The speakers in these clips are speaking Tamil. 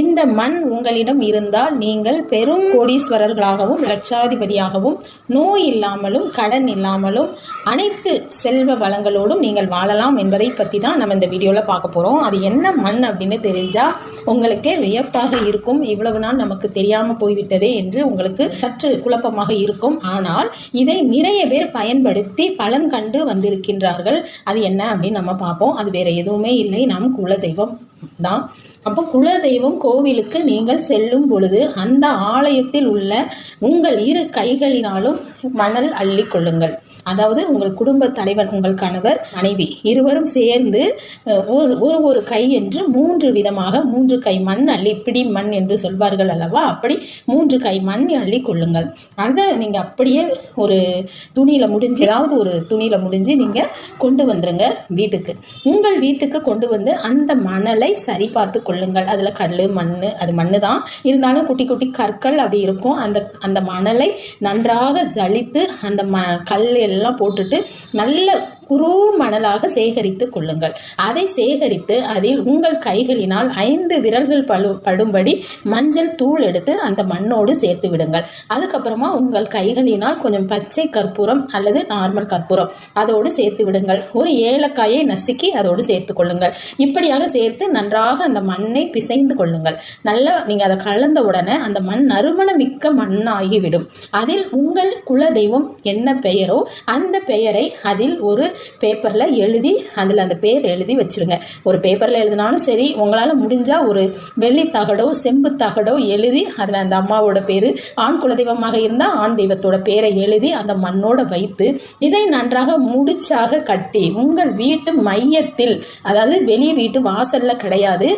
இந்த மண் உங்களிடம் இருந்தால் நீங்கள் பெரும் கோடீஸ்வரர்களாகவும் லட்சாதிபதியாகவும் நோய் இல்லாமலும் கடன் இல்லாமலும் அனைத்து செல்வ வளங்களோடும் நீங்கள் வாழலாம் என்பதை பற்றி தான் நம்ம இந்த வீடியோவில் பார்க்க போகிறோம் அது என்ன மண் அப்படின்னு தெரிஞ்சால் உங்களுக்கே வியப்பாக இருக்கும். இவ்வளவு நாள் நமக்கு தெரியாமல் போய்விட்டதே என்று உங்களுக்கு சற்று குழப்பமாக இருக்கும். ஆனால் இதை நிறைய பேர் பயன்படுத்தி பலன் கண்டு வந்திருக்கின்றார்கள். அது என்ன அப்படின்னு நம்ம பார்ப்போம். அது வேற எதுவுமே இல்லை. நம் குலதெய்வம். தான். அப்போ குலதெய்வம் கோவிலுக்கு நீங்கள் செல்லும் பொழுது அந்த ஆலயத்தில் உள்ள உங்கள் இரு கைகளினாலும் மணல் அள்ளி கொள்ளுங்கள். அதாவது உங்கள் குடும்ப தலைவன் உங்கள் கணவர் மனைவி இருவரும் சேர்ந்து ஒரு ஒரு ஒரு கை என்று மூன்று விதமாக மூன்று கை மண் அள்ளி பிடி மண் என்று சொல்வார்கள் அல்லவா? அப்படி மூன்று கை மண் அள்ளி கொள்ளுங்கள். அதை நீங்கள் அப்படியே ஒரு துணியில் முடிஞ்சு ஏதாவது ஒரு துணியில் முடிஞ்சு நீங்கள் கொண்டு வந்துருங்க வீட்டுக்கு. உங்கள் வீட்டுக்கு கொண்டு வந்து அந்த மணலை சரி பார்த்து கொள்ளுங்கள். அதில் கல் மண் அது மண் தான் இருந்தாலும் குட்டி குட்டி கற்கள் அப்படி இருக்கும். அந்த அந்த மணலை நன்றாக ஜலித்து அந்த ம கல் எல்லாம் எல்லாம் போட்டுட்டு நல்ல குரோ மணலாக சேகரித்து கொள்ளுங்கள். அதை சேகரித்து அதில் உங்கள் கைகளினால் ஐந்து விரல்கள் பழு படும்படி மஞ்சள் தூள் எடுத்து அந்த மண்ணோடு சேர்த்து விடுங்கள். அதுக்கப்புறமா உங்கள் கைகளினால் கொஞ்சம் பச்சை கற்பூரம் அல்லது நார்மல் கற்பூரம் அதோடு சேர்த்து விடுங்கள். ஒரு ஏலக்காயை நசுக்கி அதோடு சேர்த்து கொள்ளுங்கள். இப்படியாக சேர்த்து நன்றாக அந்த மண்ணை பிசைந்து கொள்ளுங்கள். நல்லா நீங்கள் அதை கலந்த உடனே அந்த மண் நறுமணமிக்க மண்ணாகிவிடும். அதில் உங்கள் குலதெய்வம் என்ன பெயரோ அந்த பெயரை அதில் ஒரு பேப்பரில் எழுதி அதில் அந்த பேர் எழுதி வச்சிருங்க. ஒரு பேப்பரில் எழுதினாலும் சரி உங்களால் முடிஞ்சால் ஒரு வெள்ளி தகடோ செம்பு தகடோ எழுதி அதில் அந்த அம்மாவோட பேர் ஆண் குலதெய்வமாக இருந்தால் ஆண் தெய்வத்தோட பேரை எழுதி அந்த மண்ணோட வைத்து இதை நன்றாக முடிச்சாக கட்டி உங்கள் வீட்டு மையத்தில் அதாவது வெளியே வீட்டு வாசல்ல கிடையாது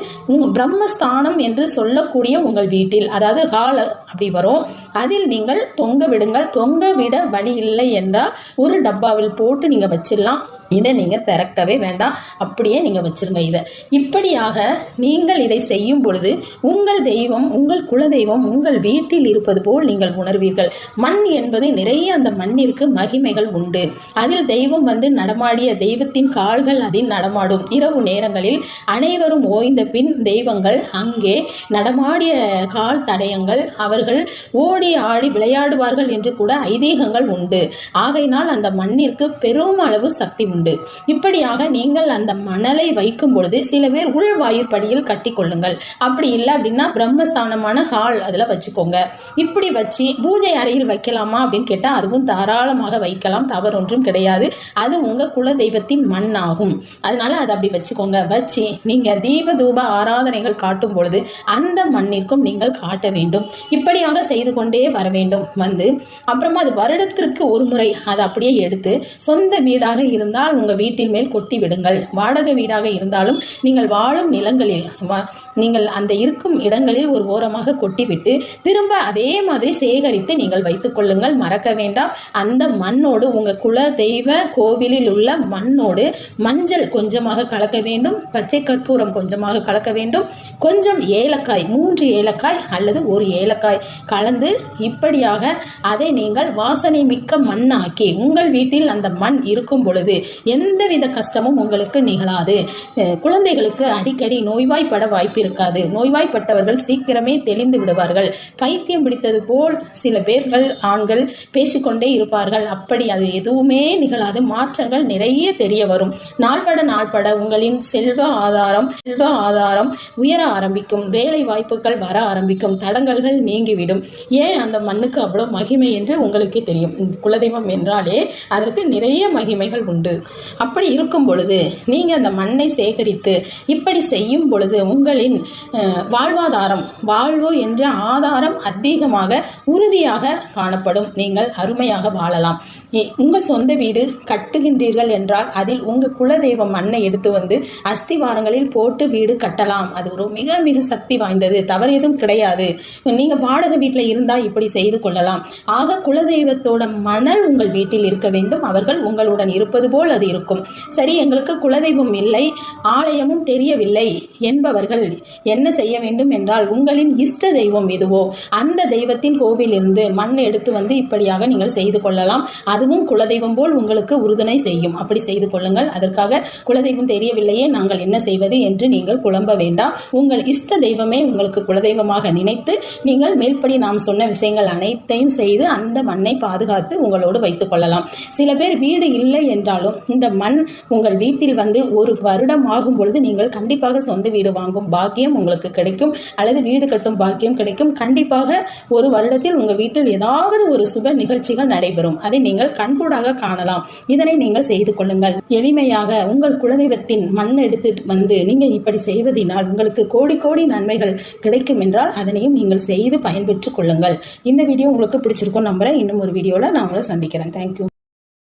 பிரம்மஸ்தானம் என்று சொல்லக்கூடிய உங்கள் வீட்டில் அதாவது ஹால் அப்படி வரும் அதில் நீங்கள் தொங்க விடுங்கள் தொங்க விட வழி இல்லை என்றால் ஒரு டப்பாவில் போட்டு நீங்கள் வச்சிடலாம். இதை நீங்கள் திறக்கவே வேண்டாம். அப்படியே நீங்கள் வச்சிருங்க இதை. இப்படியாக நீங்கள் இதை செய்யும் பொழுது உங்கள் தெய்வம் உங்கள் குலதெய்வம் உங்கள் வீட்டில் இருப்பது போல் நீங்கள் உணர்வீர்கள். மண் என்பது நிறைய அந்த மண்ணிற்கு மகிமைகள் உண்டு. அதில் தெய்வம் வந்து நடமாடிய தெய்வத்தின் கால்கள் அதில் நடமாடும். இரவு நேரங்களில் அனைவரும் ஓய்ந்த பின் தெய்வங்கள் அங்கே நடமாடிய கால் தடயங்கள் அவர்கள் ஓடி ஆடி விளையாடுவார்கள் என்று கூட ஐதீகங்கள் உண்டு. ஆகையினால் அந்த மண்ணிற்கு பெரும் அளவு சக்தி உண்டு. இப்படியாக நீங்கள் அந்த மணலை வைக்கும் பொழுது சில பேர் உள் வாயிற்படியில் கட்டி கொள்ளுங்கள் அப்படி இல்லை அப்படின்னா பிரம்மஸ்தானமான ஹால் அதில் வச்சுக்கோங்க. இப்படி வச்சு பூஜை அறையில் வைக்கலாமா அப்படின்னு கேட்டால் அதுவும் தாராளமாக வைக்கலாம். தவறு ஒன்றும் கிடையாது. அது உங்கள் குல தெய்வத்தின் மண் ஆகும் அதனால அதை அப்படி வச்சுக்கோங்க. வச்சு நீங்கள் தீப தூப ஆராதனைகள் காட்டும் பொழுது அந்த மண்ணிற்கும் நீங்கள் காட்ட வேண்டும். இப்படியாக செய்து கொண்டே வர வேண்டும். வந்து அப்புறமா அது வருடத்திற்கு ஒரு முறை அதை அப்படியே எடுத்து சொந்த வீடாக இருந்தால் உங்கள் வீட்டின் மேல் கொட்டி விடுங்கள். வாடகை வீடாக இருந்தாலும் நீங்கள் வாழும் நிலங்களில் வா- நீங்கள் அந்த இருக்கும் இடங்களில் ஒரு ஓரமாக கொட்டிவிட்டு திரும்ப அதே மாதிரி சேகரித்து நீங்கள் வைத்துக் கொள்ளுங்கள். மறக்க வேண்டாம். அந்த மண்ணோடு உங்கள் குல தெய்வ கோவிலில் உள்ள மண்ணோடு மஞ்சள் கொஞ்சமாக கலக்க வேண்டும். பச்சை கற்பூரம் கொஞ்சமாக கலக்க வேண்டும். கொஞ்சம் ஏலக்காய் மூன்று ஏலக்காய் அல்லது ஒரு ஏலக்காய் கலந்து இப்படியாக அதை நீங்கள் வாசனை மிக்க மண்ணாக்கி உங்கள் வீட்டில் அந்த மண் இருக்கும் பொழுது எந்தவித கஷ்டமும் உங்களுக்கு நிகழாது. குழந்தைகளுக்கு அடிக்கடி நோய்வாய்ப்பட வாய்ப்பு இருக்காது நோய்வாய்ப்பட்டவர்கள் சீக்கிரமே தெளிந்து விடுவார்கள். பைத்தியம் பிடித்தது போல் சில பேர்கள் ஆண்கள் பேசிக்கொண்டே இருப்பார்கள். அப்படி அது எதுவுமே நிகழாது. மாற்றங்கள் நிறைய தெரிய வரும். நாள்பட நாள்பட உங்களின் செல்வ ஆதாரம் செல்வ ஆதாரம் உயர ஆரம்பிக்கும். வேலை வாய்ப்புகள் வர ஆரம்பிக்கும். தடங்கல்கள் நீங்கிவிடும். ஏன் அந்த மண்ணுக்கு அவ்வளோ மகிமை என்று உங்களுக்கே தெரியும். குலதெய்வம் என்றாலே அதற்கு நிறைய மகிமைகள் உண்டு. அப்படி இருக்கும் பொழுது நீங்கள் அந்த மண்ணை சேகரித்து இப்படி செய்யும் பொழுது உங்களின் அஹ், வாழ்வாதாரம் வாழ்வு என்ற ஆதாரம் அதிகமாக உறுதியாக காணப்படும். நீங்கள் அருமையாக வாழலாம். உங்கள் சொந்த வீடு கட்டுகின்றீர்கள் என்றால் அதில் உங்கள் குலதெய்வம் மண்ணை எடுத்து வந்து அஸ்திவாரங்களில் போட்டு வீடு கட்டலாம். அது ஒரு மிக மிக சக்தி வாய்ந்தது. தவறு எதுவும் கிடையாது. நீங்கள் வாடகை வீட்டில் இருந்தால் இப்படி செய்து கொள்ளலாம். ஆக குலதெய்வத்தோட மணல் உங்கள் வீட்டில் இருக்க வேண்டும். அவர்கள் உங்களுடன் இருப்பது போல் அது இருக்கும். சரி எங்களுக்கு குலதெய்வம் இல்லை ஆலயமும் தெரியவில்லை என்பவர்கள் என்ன செய்ய வேண்டும் என்றால் உங்களின் இஷ்ட தெய்வம் எதுவோ அந்த தெய்வத்தின் கோவிலிருந்து மண் எடுத்து வந்து இப்படியாக நீங்கள் செய்து கொள்ளலாம். அதுவும் குலதெய்வம் போல் உங்களுக்கு உறுதுணை செய்யும். அப்படி செய்து கொள்ளுங்கள். அதற்காக குலதெய்வம் தெரியவில்லையே நாங்கள் என்ன செய்வது என்று நீங்கள் குழம்ப வேண்டாம். உங்கள் இஷ்ட தெய்வமே உங்களுக்கு குலதெய்வமாக நினைத்து நீங்கள் மேல்படி நாம் சொன்ன விஷயங்கள் அனைத்தையும் செய்து அந்த மண்ணை பாதுகாத்து உங்களோடு வைத்துக் கொள்ளலாம். சில பேர் வீடு இல்லை என்றாலும் இந்த மண் உங்கள் வீட்டில் வந்து ஒரு வருடம் ஆகும் பொழுது நீங்கள் கண்டிப்பாக சொந்த வீடு வாங்கும் பாக்கியம் உங்களுக்கு கிடைக்கும். அல்லது வீடு கட்டும் பாக்கியம் கிடைக்கும். கண்டிப்பாக ஒரு வருடத்தில் உங்கள் வீட்டில் ஏதாவது ஒரு சுப நிகழ்ச்சிகள் நடைபெறும். அதை நீங்கள் கண்கூடாக காணலாம். இதனை நீங்கள் செய்து கொள்ளுங்கள். எளிமையாக உங்கள் குலதெய்வத்தின் மண் எடுத்து வந்து நீங்கள் இப்படி செய்வதினால் உங்களுக்கு கோடி கோடி நன்மைகள் கிடைக்கும் என்றால் அதனையும் நீங்கள் செய்து பயன்பெற்றுக் கொள்ளுங்கள். இந்த வீடியோ உங்களுக்கு பிடிச்சிருக்கும் நம்புறேன். இன்னும் ஒரு வீடியோவில் நான் உங்களை சந்திக்கிறேன். தேங்க்யூ